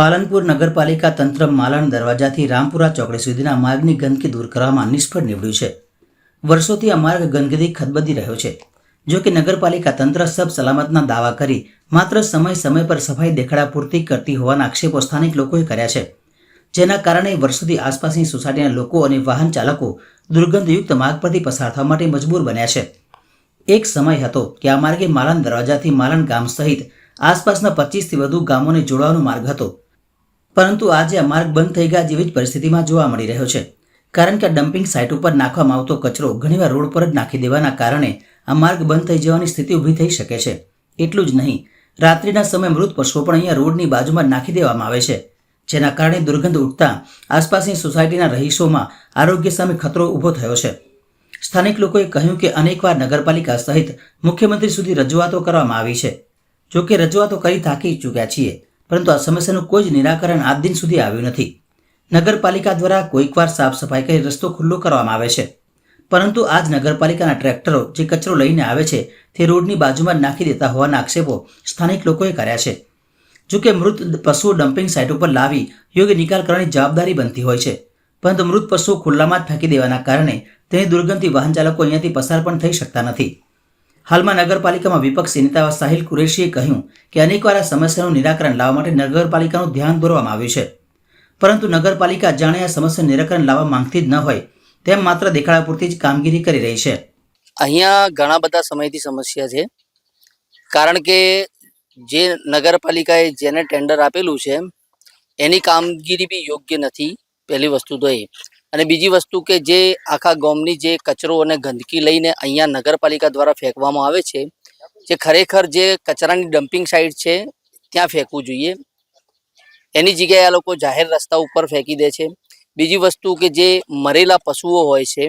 પાલનપુર નગરપાલિકા તંત્ર માલાણ દરવાજાથી રામપુરા ચોકડી સુધીના માર્ગની ગંદકી દૂર કરવામાં નિષ્ફળ નીવડ્યું છે. વર્ષોથી આ માર્ગ ગંદકીથી ખદબદી રહ્યો છે. જો કે નગરપાલિકા તંત્ર સબ સલામતના દાવા કરી માત્ર સમય સમય પર સફાઈ દેખાડા પૂરતી કરતી હોવાના આક્ષેપો સ્થાનિક લોકોએ કર્યા છે. જેના કારણે વર્ષોથી આસપાસની સોસાયટીના લોકો અને વાહન ચાલકો દુર્ગંધયુક્ત માર્ગ પરથી પસાર થવા માટે મજબૂર બન્યા છે. એક સમય હતો કે આ માર્ગે માલણ દરવાજાથી માલણ ગામ સહિત આસપાસના પચીસથી વધુ ગામોને જોડવાનો માર્ગ હતો. પરંતુ આજે આ માર્ગ બંધ થઈ ગયા જેવી જ પરિસ્થિતિમાં જોવા મળી રહ્યો છે. કારણ કે આ ડમ્પિંગ સાઇટ ઉપર નાખવામાં આવતો કચરો ઘણીવાર રોડ પર જ નાખી દેવાના કારણે આ માર્ગ બંધ થઈ જવાની સ્થિતિ ઊભી થઈ શકે છે. એટલું જ નહીં, રાત્રિના સમયે મૃત પશુઓ પણ અહીંયા રોડની બાજુમાં નાખી દેવામાં આવે છે. જેના કારણે દુર્ગંધ ઉઠતા આસપાસની સોસાયટીના રહીશોમાં આરોગ્ય સામે ખતરો ઊભો થયો છે. સ્થાનિક લોકોએ કહ્યું કે અનેકવાર નગરપાલિકા સહિત મુખ્યમંત્રી સુધી રજૂઆતો કરવામાં આવી છે. જોકે રજૂઆતો કરી થાકી ચૂક્યા છીએ. પરંતુ આ સમસ્યાનું કોઈ જ નિરાકરણ આજ દિન સુધી આવ્યું નથી. નગરપાલિકા દ્વારા કોઈકવાર સાફ સફાઈ કરી રસ્તો ખુલ્લો કરવામાં આવે છે. પરંતુ આજ નગરપાલિકાના ટ્રેક્ટરો જે કચરો લઈને આવે છે, તે રોડની બાજુમાં નાખી દેતા હોવાના આક્ષેપો સ્થાનિક લોકોએ કર્યા છે. જો કે મૃત પશુઓ ડમ્પિંગ સાઇટ ઉપર લાવી યોગ્ય નિકાલ કરવાની જવાબદારી બનતી હોય છે. પરંતુ મૃત પશુઓ ખુલ્લામાં જ ફેંકી દેવાના કારણે તેની દુર્ગંધથી વાહન ચાલકો અહીંયાથી પસાર પણ થઈ શકતા નથી. હાલમાં નગરપાલિકામાં વિપક્ષી નેતા સાહિલ કુરેશીએ કહ્યું કે અનેકવાર આ સમસ્યાનું નિરાકરણ લાવવા માટે નગરપાલિકાનું ધ્યાન દોરવામાં આવ્યું છે. પરંતુ નગરપાલિકા જાણે આ સમસ્યાનું નિરાકરણ લાવવા માંગતી જ ન હોય, તેમ માત્ર દેખાડા પૂરતી જ કામગીરી કરી રહી છે. અહીંયા ઘણા બધા સમયથી સમસ્યા છે. કારણ કે જે નગરપાલિકાએ જેને ટેન્ડર આપેલું છે, એની કામગીરી બી યોગ્ય નથી. પહેલી વસ્તુ તો એ. અને બીજી વસ્તુ કે જે આખા ગામની જે કચરો અને ગંદકી લઈને અહીંયા નગરપાલિકા દ્વારા ફેંકવામાં આવે છે, જે ખરેખર જે કચરાની ડમ્પિંગ સાઇટ છે, ત્યાં ફેંકવું જોઈએ. એની જગ્યાએ આ લોકો જાહેર રસ્તા ઉપર ફેંકી દે છે. બીજી વસ્તુ કે જે મરેલા પશુઓ હોય છે,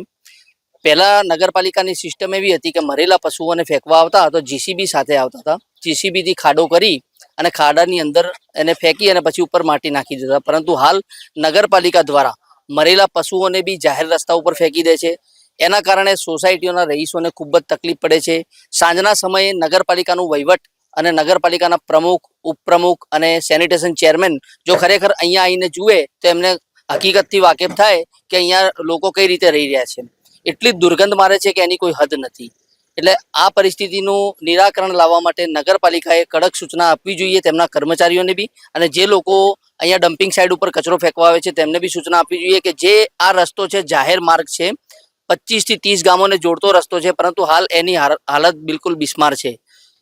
પહેલાં નગરપાલિકાની સિસ્ટમ એવી હતી કે મરેલા પશુઓને ફેંકવા આવતા તો જીસીબી સાથે આવતા હતા. જીસીબીથી ખાડો કરી અને ખાડાની અંદર એને ફેંકી અને પછી ઉપર માટી નાખી દેતા પરંતુ હાલ નગરપાલિકા દ્વારા મરેલા પશુઓને બી જાહેર રસ્તા ઉપર ફેંકી દે છે. એના કારણે સોસાયટીઓના રહીશોને ખૂબ જ તકલીફ પડે છે. સાંજના સમયે નગરપાલિકાનું વહીવટ અને નગરપાલિકાના પ્રમુખ, ઉપપ્રમુખ અને સેનિટેશન ચેરમેન જો ખરેખર અહીંયા આવીને જુએ તો એમને હકીકતથી વાકેફ થાય કે અહીંયા લોકો કઈ રીતે રહી રહ્યા છે. એટલી દુર્ગંધ મારે છે કે એની કોઈ હદ નથી. એટલે આ પરિસ્થિતિનું નિરાકરણ લાવવા માટે નગરપાલિકાએ કડક સૂચના આપવી જોઈએ, તેમના કર્મચારીઓને બી. અને જે લોકો અહીંયા ડમ્પિંગ સાઇડ ઉપર કચરો ફેંકવા આવે છે, તેમને બી સૂચના આપવી જોઈએ કે જે આ રસ્તો છે જાહેર માર્ગ છે, પચીસથી ત્રીસ ગામોને જોડતો રસ્તો છે, પરંતુ હાલ એની હાલત બિલકુલ બિસ્માર છે.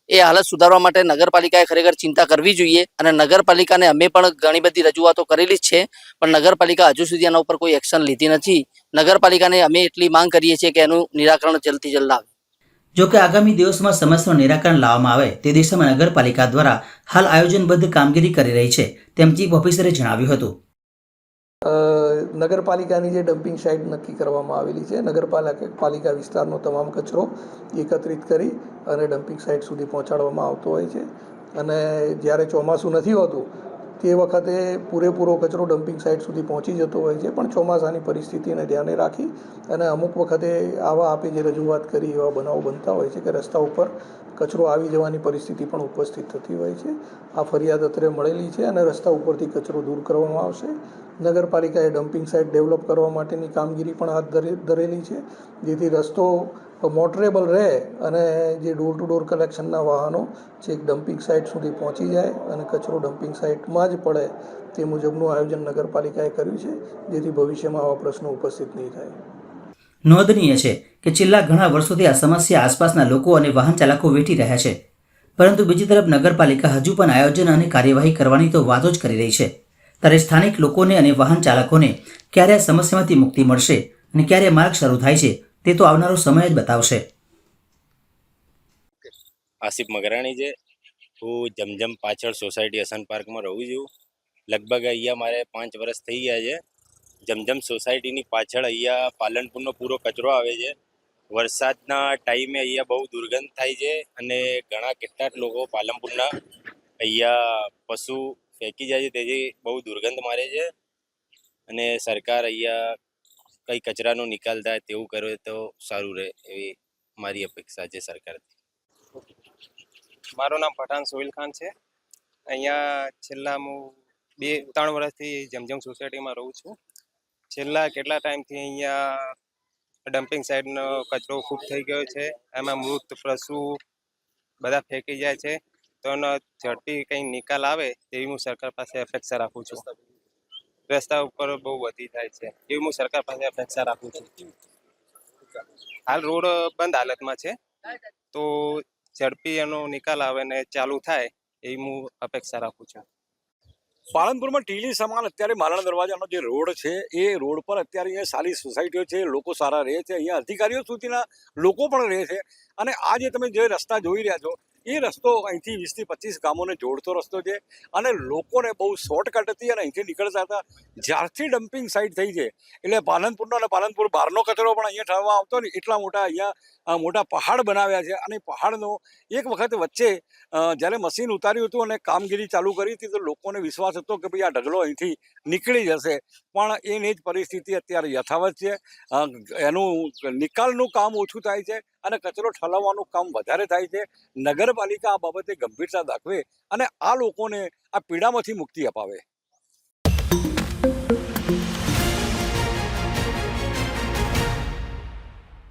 એ હાલત સુધારવા માટે નગરપાલિકાએ ખરેખર ચિંતા કરવી જોઈએ અને નગરપાલિકાને અમે પણ ઘણી બધી રજૂઆતો કરેલી જ છે, પણ નગરપાલિકા હજુ સુધી એના ઉપર કોઈ એક્શન લીધી નથી. નગરપાલિકાને અમે એટલી માંગ કરીએ છીએ કે એનું નિરાકરણ જલ્દથી જલ્દ આવે. જો કે આગામી દિવસોમાં સમસ્યાનું નિરાકરણ લાવવામાં આવે તે દિશામાં નગરપાલિકા દ્વારા હાલ આયોજનબદ્ધ કામગીરી કરી રહી છે, તેમ ચીફ ઓફિસરે જણાવ્યું હતું. નગરપાલિકાની જે ડમ્પિંગ સાઇટ નક્કી કરવામાં આવેલી છે, નગરપાલિકા પાલિકા વિસ્તારનો તમામ કચરો એકત્રિત કરી અને ડમ્પિંગ સાઇટ સુધી પહોંચાડવામાં આવતો હોય છે. અને જ્યારે ચોમાસું નથી હોતું તે વખતે પૂરેપૂરો કચરો ડમ્પિંગ સાઇટ સુધી પહોંચી જતો હોય છે, પણ ચોમાસાની પરિસ્થિતિને ધ્યાને રાખી અને અમુક વખતે આવા આપે જે રજૂઆત કરી એવા બનાવો બનતા હોય છે કે રસ્તા ઉપર કચરો આવી જવાની પરિસ્થિતિ પણ ઉપસ્થિત થતી હોય છે. આ ફરિયાદ અત્રે મળેલી છે અને રસ્તા ઉપરથી કચરો દૂર કરવામાં આવશે. નગરપાલિકાએ ડમ્પિંગ સાઇટ ડેવલપ કરવા માટેની કામગીરી પણ હાથ ધરે ધરેલી છે, જેથી રસ્તો મોટરેબલ રહે અને જે ડોર ટુ ડોર કલેક્શનના વાહનો છે ડમ્પિંગ સાઇટ સુધી પહોંચી જાય અને કચરો ડમ્પિંગ સાઇટમાં જ પડે તે મુજબનું આયોજન નગરપાલિકાએ કર્યું છે, જેથી ભવિષ્યમાં આવા પ્રશ્નો ઉપસ્થિત નહીં થાય. નોંધનીય છે કે છેલ્લા ઘણા વર્ષોથી આ સમસ્યા આસપાસના લોકો અને વાહન ચાલકો વેઠી રહ્યા છે, પરંતુ બીજી તરફ નગરપાલિકા હજુ પણ આયોજન અને કાર્યવાહી કરવાની તો વાતો જ કરી રહી છે. ત્યારે સ્થાનિક લોકોને અને વાહન ચાલકોને ક્યારે આ સમસ્યામાંથી મુક્તિ મળશે અને ક્યારે માર્ગ શરૂ થાય છે તે તો આવનારો સમય જ બતાવશે. આસિફ મગરાણી છે. હું જમજમ પાછળ સોસાયટી હસન પાર્કમાં રહું છું. લગભગ અહીંયા મારે પાંચ વર્ષ થઈ ગયા છે. જમજમ સોસાયટીની પાછળ અહીંયા પાલનપુરનો પૂરો કચરો આવે છે. વરસાદના ટાઈમે અહીંયા બહુ દુર્ગંધ થાય છે અને ઘણા કેટલાક લોકો પાલનપુરના અહીંયા પશુ ફેંકી જાય છે. તેથી બહુ દુર્ગંધ મારે છે. અને સરકાર અહીંયા કંઈ કચરાનો નિકાલ થાય તેવું કરે તો સારું રહે એવી મારી અપેક્ષા છે સરકારથી. મારું નામ પઠાણ સોહિલ ખાન છે. અહીંયા છેલ્લા હું બે, ત્રણ વર્ષથી જમજમ સોસાયટીમાં રહું છું. છેલ્લા કેટલા ટાઈમથી અહીંયા ડમ્પિંગ સાઇડનો કચરો ખૂબ થઈ ગયો છે. એમાં મૃત પશુ બધા ફેંકી જાય છે. તો એનો ઝડપી કંઈ નિકાલ આવે તેવી હું સરકાર પાસે અપેક્ષા રાખું છું. રસ્તા ઉપર બહુ વધી જાય છે. એવી હું સરકાર પાસે અપેક્ષા રાખું છું. હાલ રોડ બંધ હાલતમાં છે. તો ઝડપી એનો નિકાલ આવે ને ચાલુ થાય એવી હું અપેક્ષા રાખું છું. પાલનપુરમાં ટીલી સમાન અત્યારે માલણ દરવાજાનો જે રોડ છે, એ રોડ પર અત્યારે અહીંયા સારી સોસાયટીઓ છે, લોકો સારા રહે છે. અહીંયા અધિકારીઓ સુધીના લોકો પણ રહે છે. અને આ જે તમે જે રસ્તા જોઈ રહ્યા છો એ રસ્તો અહીંથી વીસથી પચીસ ગામોને જોડતો રસ્તો છે અને લોકોને બહુ શોર્ટકટ હતી અને અહીંથી નીકળતા હતા. જ્યારથી ડમ્પિંગ સાઇટ થઈ છે, એટલે પાલનપુરનો અને પાલનપુર બહારનો કચરો પણ અહીંયા ઠરવા આવતો ને એટલા મોટા અહીંયા મોટા પહાડ બનાવ્યા છે અને પહાડનો એક વખત વચ્ચે જ્યારે મશીન ઉતાર્યું હતું અને કામગીરી ચાલુ કરી હતી તો લોકોને વિશ્વાસ હતો કે ભાઈ આ ઢગલો અહીંથી નીકળી જશે. પણ એની જ પરિસ્થિતિ અત્યારે યથાવત છે. એનું નિકાલનું કામ ઓછું થાય છે અને કચરો ઠલાવવાનું કામ વધારે થાય છે. નગરપાલિકા આ બાબતે ગંભીરતા દાખવે અને આ લોકોને આ પીડામાંથી મુક્તિ અપાવે.